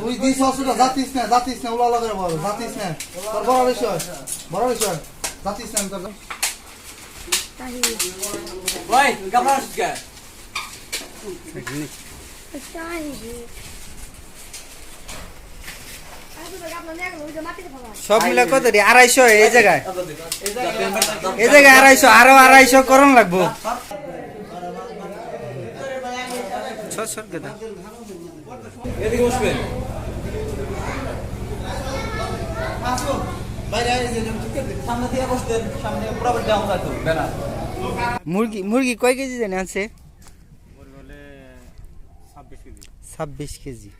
তুই দিস অসুবিধা যাতিস না যাতিস না উলা করে বল যাতিস না তোর বড় বিষয় বড় বিষয় যাতিস না তোর ভাই কেমন আছিস সব মিলে কত রে আড়াইশো এই জায়গায় এই জায়গায় আড়াইশো আরও আড়াইশো করণ লাগবো সর সর গেদা এদিকে বসবেন। মুরগি মুরগি কয় কেজি জানি আছে? ছাব্বিশ কেজি।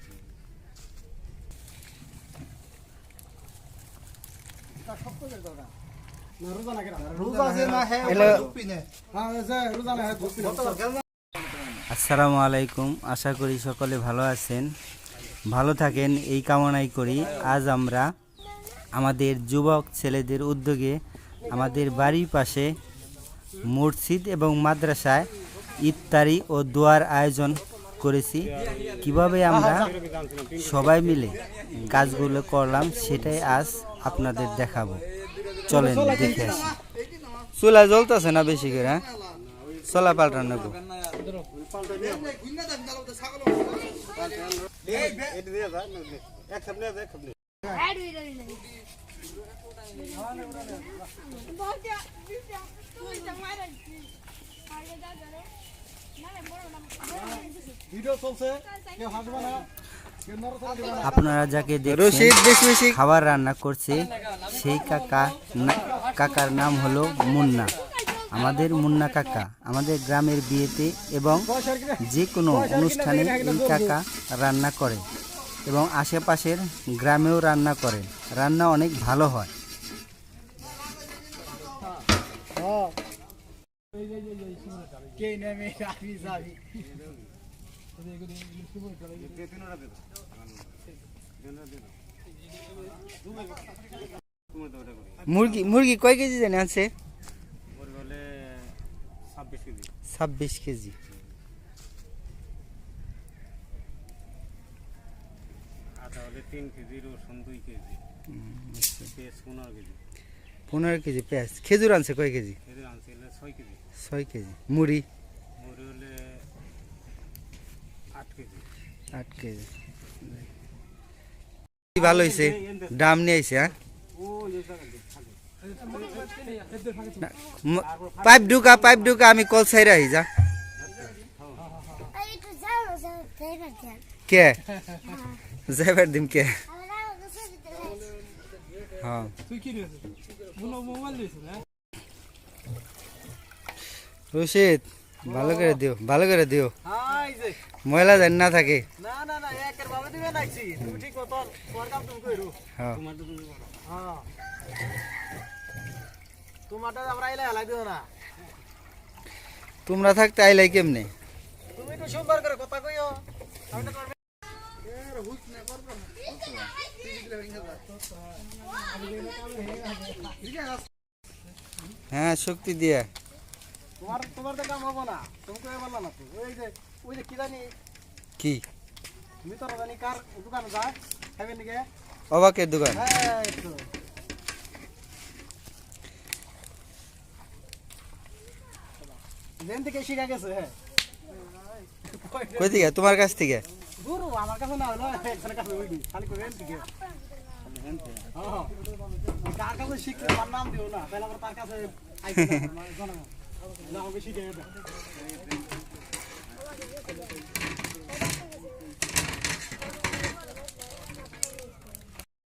রোজা যে না হে হ্যালো। চুপি হ্যাঁ রোজা না হে চুপি আসসালামু আলাইকুম। আশা করি সকলে ভালো আছেন। ভালো থাকেন, এই কামনাই করি। আজ আমরা আমাদের যুবক ছেলেদের উদ্যোগে আমাদের বাড়ির পাশে মসজিদ এবং মাদ্রাসায় ইফতারি ও দোয়ার আয়োজন করেছি। কীভাবে আমরা সবাই মিলে কাজগুলো করলাম সেটাই আজ আপনাদের দেখাবো। চলেন দেখে আসি। চুলা জ্বলতেছে না বেশি করে হ্যাঁ? চলা পাল্টান ভিডিও চলছে কেউ হাসবে না কেউ নড়াচড়া দিবে না আপনারা যাকে দেখছেন বেশি বেশি। খাবার রান্না করছে সেই কাকা কাকার নাম হলো মুন্না। আমাদের মুন্না কাকা, আমাদের গ্রামের বিয়েতে এবং যে কোনো অনুষ্ঠানে এই কাকা রান্না করে এবং আশেপাশের গ্রামেও রান্না করে। রান্না অনেক ভালো হয়। মুরগি মুরগি কয় কেজি জানি আছে? ছাব্বিশ কেজি। তিন কেজি পনেরো কেজি। পেঁয়াজ। খেজুর আনছে কয় কেজি? ছয় কেজি। মুড়ি? মুড়ি হলে আট কেজি। ভালো হয়েছে দাম নিয়ে আইছে হ্যাঁ? পাইপ ঢুকা পাইপ ঢুকা আমি কল ছাইরা আহি যা। কে? যাইবার দিম কে? হ্যাঁ। রশিদ ভালো করে দিও ভালো করে দিও। ময়লা যেন না থাকে। না না না একের ভাবে দিবে নাইছি। তুমি ঠিক মতো তোমার কাম তুমি কইরো। হ্যাঁ। হ্যাঁ। তোমারটা আমরা আইলে হেলাই দিও না। তোমরা থাকতে আইলাই কেমনে? তুমি একটু সুন্দর করে কথা কইও। আমি তো তোমার হ্যাঁ শক্তি দিয়ে। তোমার তোমার তো কাম হব না। তুমি কই বললা না তো। ওই যে ওই যে কি জানি? কি? তুমি তো জানি কার দোকানে যায়? খাবে নাকি? অবাকের দোকান? হ্যাঁ এই তো যেন থেকে শিখা গেছে হ্যাঁ কই থেকে তোমার কাছ থেকে? গুরু আমার কাছে না হলো একজনের কাছে ওইডি খালি করে এন থেকে হ্যাঁ কার কাছে শিখলে তার নাম দিও না। তাহলে আবার তার কাছে আইছে না, মানে জনগণ। না হবে শিখে দেয় তিন যাচ্ছে যা জুতা দেখো ওই হই করে মুখ তাকাই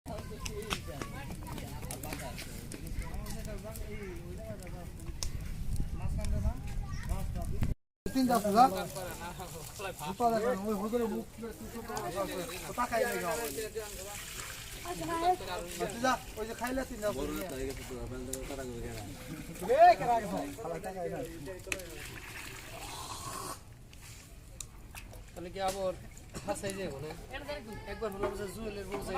নাই গাও তুই যা ওই যে খাইলে তিন যাচ্ছে রে কেরা গেছে তাহলে কি আবার ফাঁসাই যায় বলে একবার যে জুয়েলের বলছে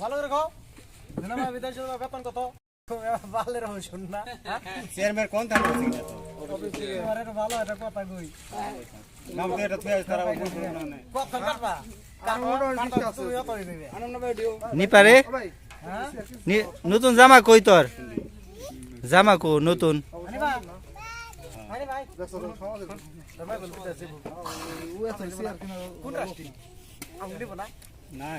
ভালো করে খাও বেতন কত বালের হইছুন না। চেয়ারম্যান কোন থানা আছে না তো তোমার ভালো এটা কথা কই নাম তো এটা তুই তারা বলব না না। কথা কাটবা কাটবা তুমি অত দিবে নি পারে ভাই হ্যাঁ? নতুন জামা কই তোর? জামা কো নতুন। না?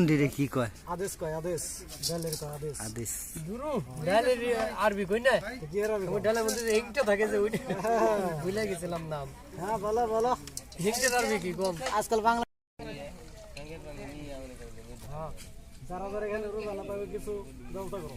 না কি কয়? আদেশ কয় আদেশ। দলের কয় আদেশ। আদেশ। গুরু ডালে আরবি কই না? ওই ডালের মধ্যে যে হিংটা থাকে যে ওইটা ভুলে গেছিলাম নাম। হ্যাঁ বলো বলো। হিংটার আরবি কি কম? আজকাল বাংলা হ্যাঁ। যারা যারা এখানে রোজালা পাবে কিছু ব্যবস্থা করো।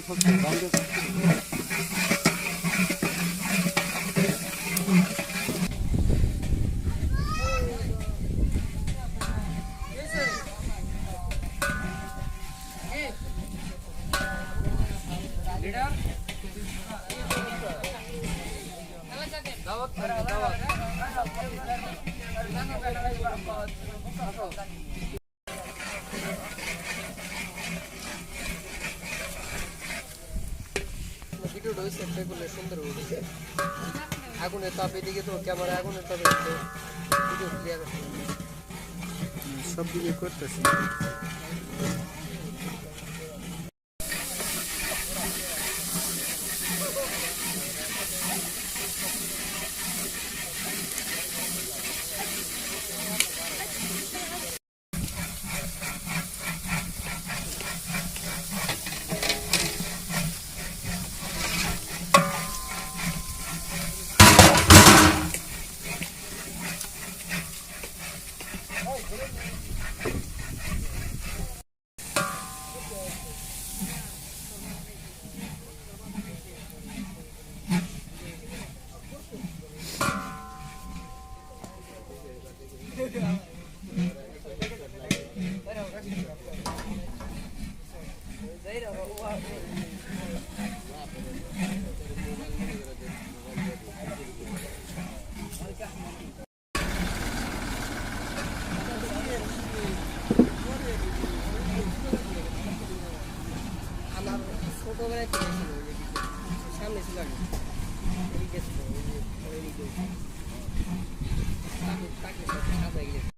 জানে না রান্না খাইছি জানা আসলে আমার ভিডিওটা হয়েছে একটা করলে সুন্দর হয়েছে আগুনের তাপ এদিকে তো ক্যামেরা আগুনের তাপে ভিডিও ক্লিয়ার সব দিকে করতেছি। আমার ছোটবেলায় সামনে ছিল আগে এদিকে ছিল ওই যে এদিকে তাকে তাকে সাদা গেছে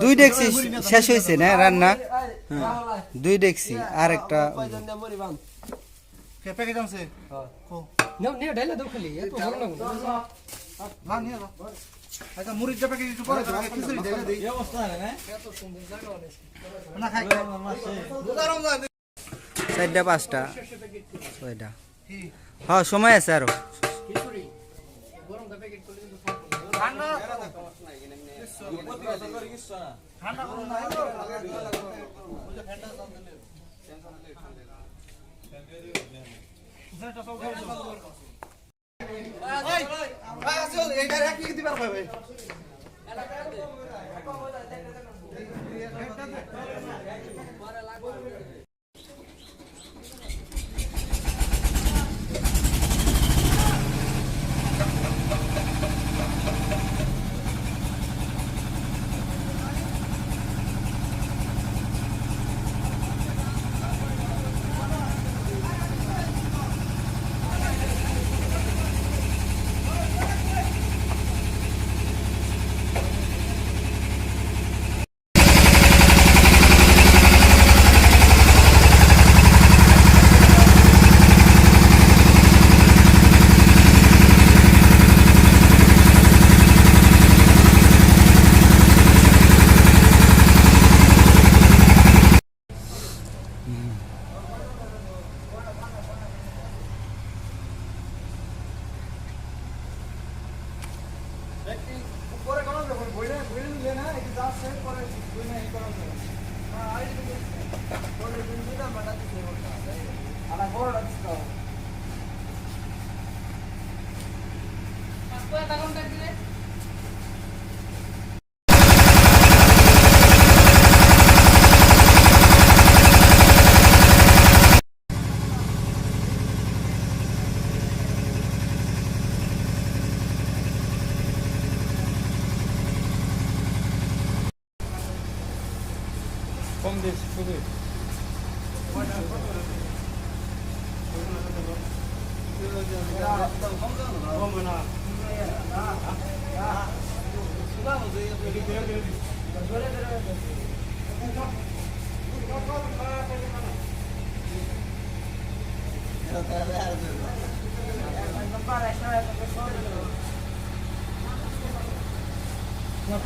দুই ডেকছি শেষ হয়েছে না রান্না? দুই ডেকছি আর একটা চারটা, পাঁচটা, ছয়টা। হ্যাঁ সময় আছে আরও। ভাই দিবার কই ভাই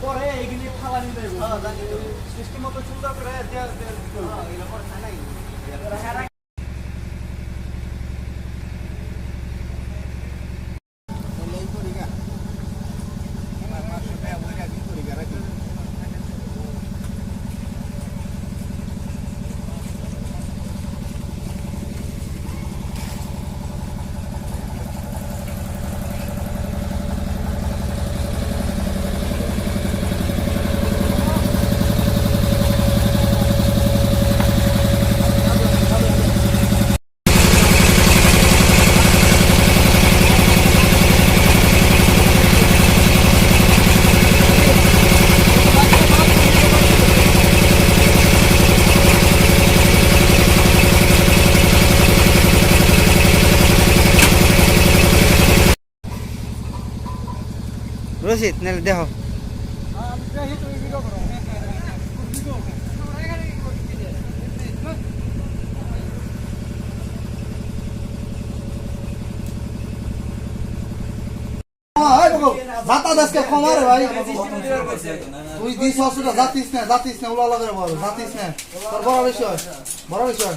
পরে এইগুলি খাওয়া নিতে সিস্টেম মতো সুন্দর করে দেওয়া রশিদ নাহলে দেখো ভাই। তুই দিস জাতিস না জাতিস না উলা বল বড় বিষয় বড় বিষয়।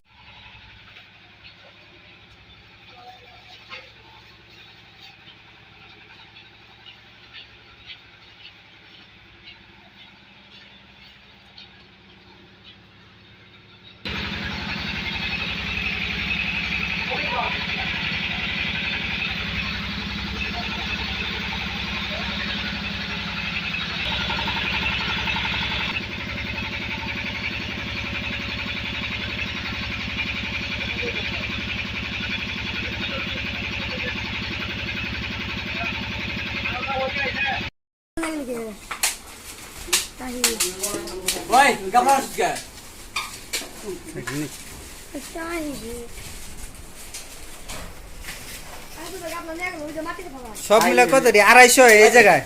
সব মিলে কত রে? আড়াইশো এই জায়গায়।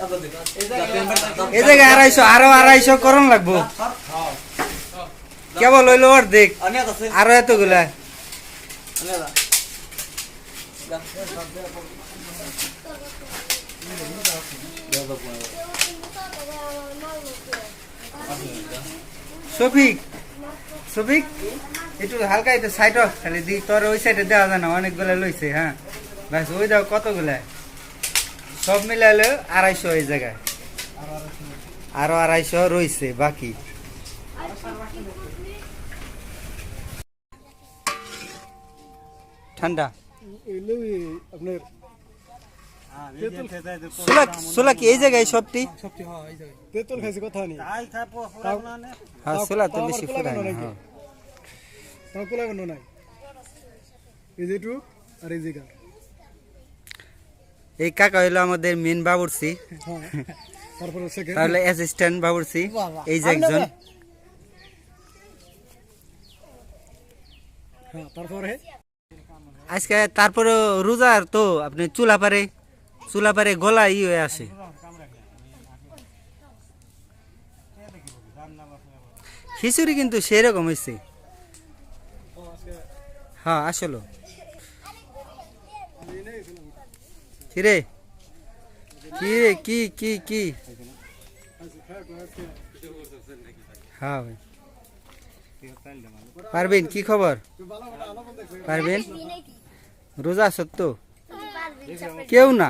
এই জায়গায় আড়াইশো আরও আড়াইশো করণ লাগবো। কেবল হইল অর্ধেক। আরও এতগুলা। শফিক শফিক একটু হালকা একটু সাইড খালি দি, তোর ওই সাইডে দেওয়া যায় না, অনেকগুলা লইছে হ্যাঁ। ব্যাস, ওই দাও কতগুলা? সব মিলাইলে আড়াইশো এই জায়গায়। আরও আড়াইশো রইছে, বাকি। ঠান্ডা। আপনার এই যে খেতে যে সোলা সোলা কি এই জায়গায় সবটি? সবটি হ্যাঁ এই জায়গায়। তেঁতুল খাইছে কথা নেই। তাই খাব ফুরাবো না নে। হ্যাঁ সোলা তো বেশি ফুরায় না হ্যাঁ। তাও কোলা কেন নাই? এই যেটু আর এই জায়গা। এই কাকা হইল আমাদের মেন বাবুরসি হ্যাঁ তারপরে সেকেন্ড তাহলে অ্যাসিস্ট্যান্ট বাবুরসি এই যে একজন। হ্যাঁ তারপরে? আজকে তারপরে রোজার তো আপনি চুলা পারে। চুলা পারে গলা ই হয়ে আসে খিচুড়ি কিন্তু সেরকম হয়েছে হ্যাঁ আসলো। কিরে? কি রে কি কি কি? হ্যাঁ ভাই। পারবেন, কি খবর? পারবেন? রোজা সত্য কেউ না।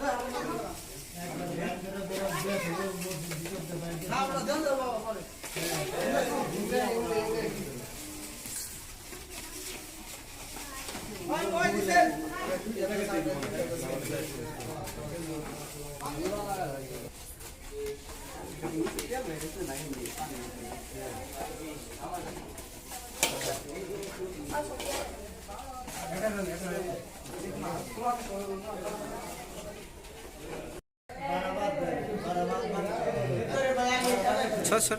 Gracias. ছ সর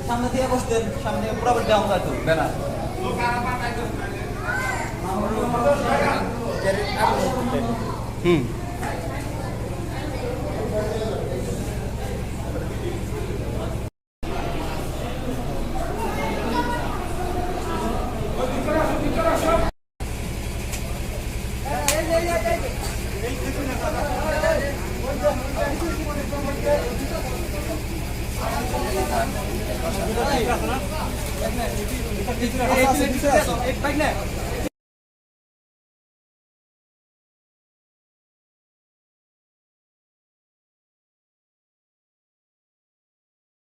সামনে দিয়ে বসতেন সামনে বরাবর দেওয়া যায় তো ব্যানার হুম।